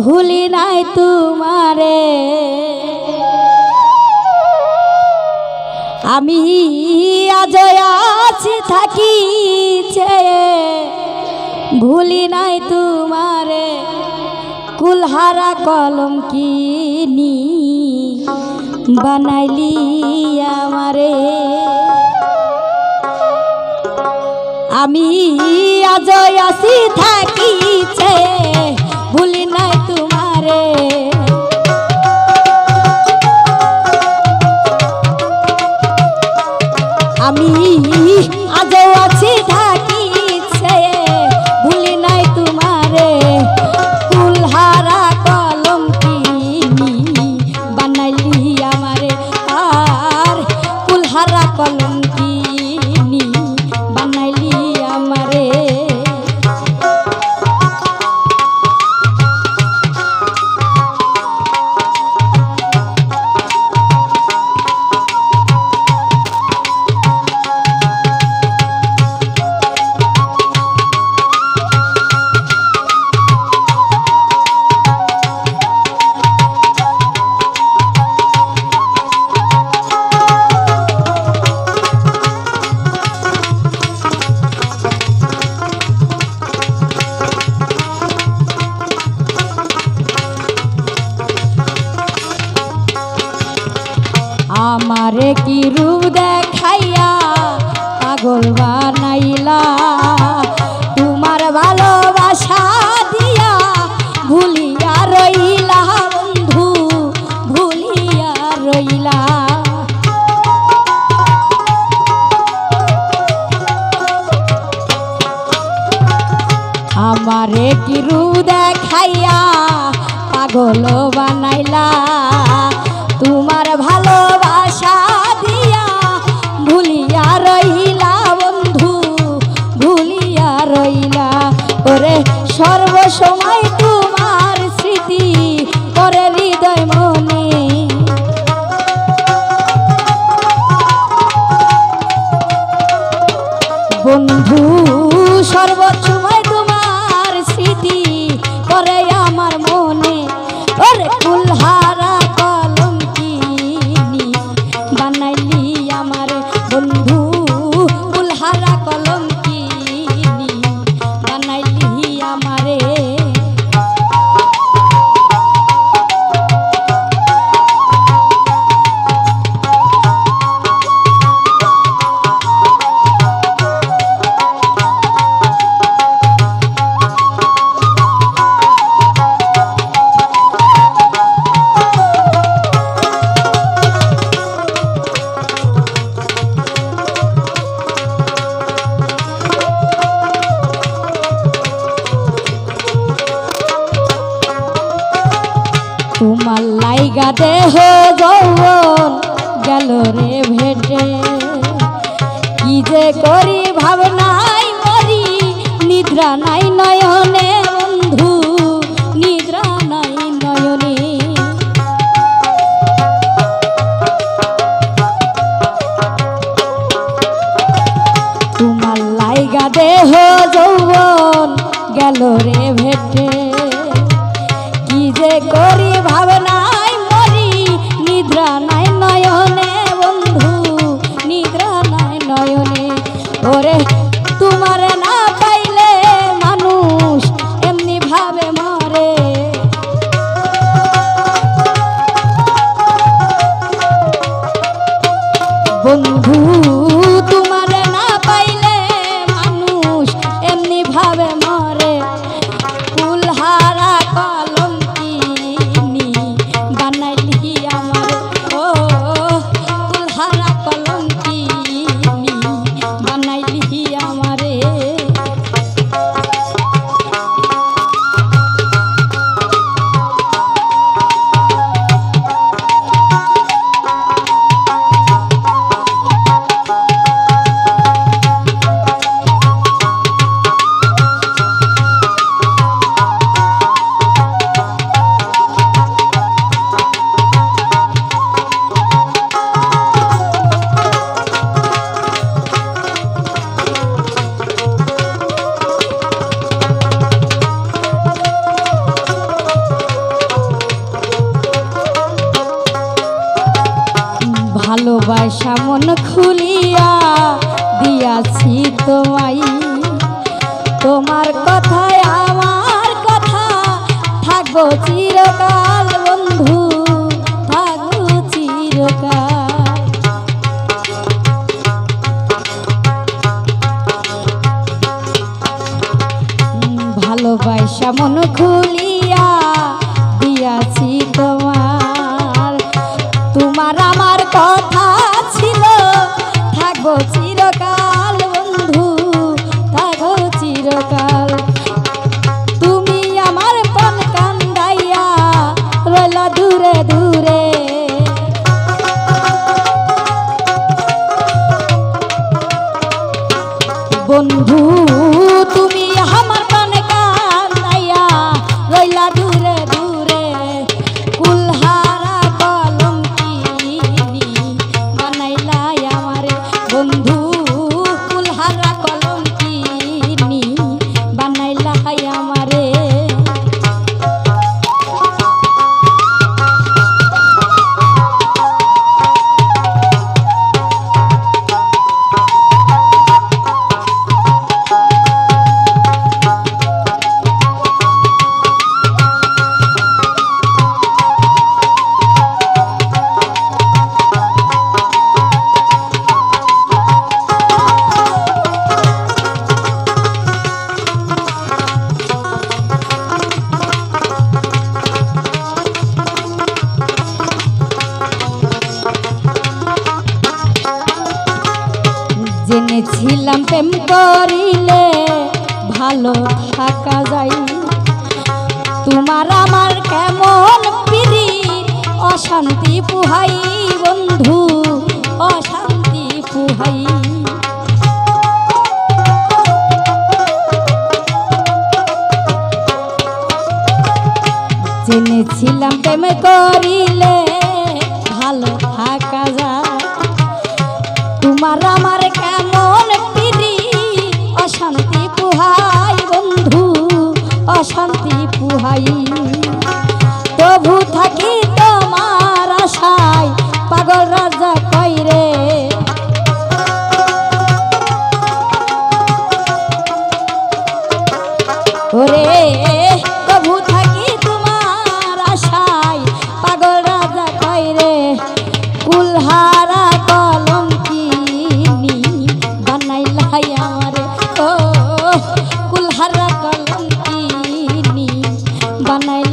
ভুলি নাই তোমারে। আমি আজ আছি থাকি ভুলি নাই তোমারে। কুলহারা কলম কিনি বানাইলি আমারে। আমি আজ আসি থাকিছে ভুলি নাই তোমারে। আমি আজ আছি থাকিছে ভুলি কলম বানাইলি আমারে আর কুলহারা কলম আমারে কি রূপ বন্ধু তোমার লাইগা দেহ যৌবন গেল রে ভেটে। কি যে করি ভাবনাই মরি, নিদ্রা নাই নয়নে তোমার ভালোবাসা মন খুলিয়া দিয়াছি তোমাই তোমার কথায় আমার কথা থাকব চিরকাল। বন্ধু তুমি আমার ছিলাম প্রেম করিলে ভালো থাকা যাই তোমার আমার কেমন পিড়ি অশান্তি পুহাই বন্ধু, অশান্তি পুহাই। জেনেছিলাম প্রেম করিলে ভালো থাকা যায়। তোমার আমার অশান্তি পুহাই। তবু I'm night.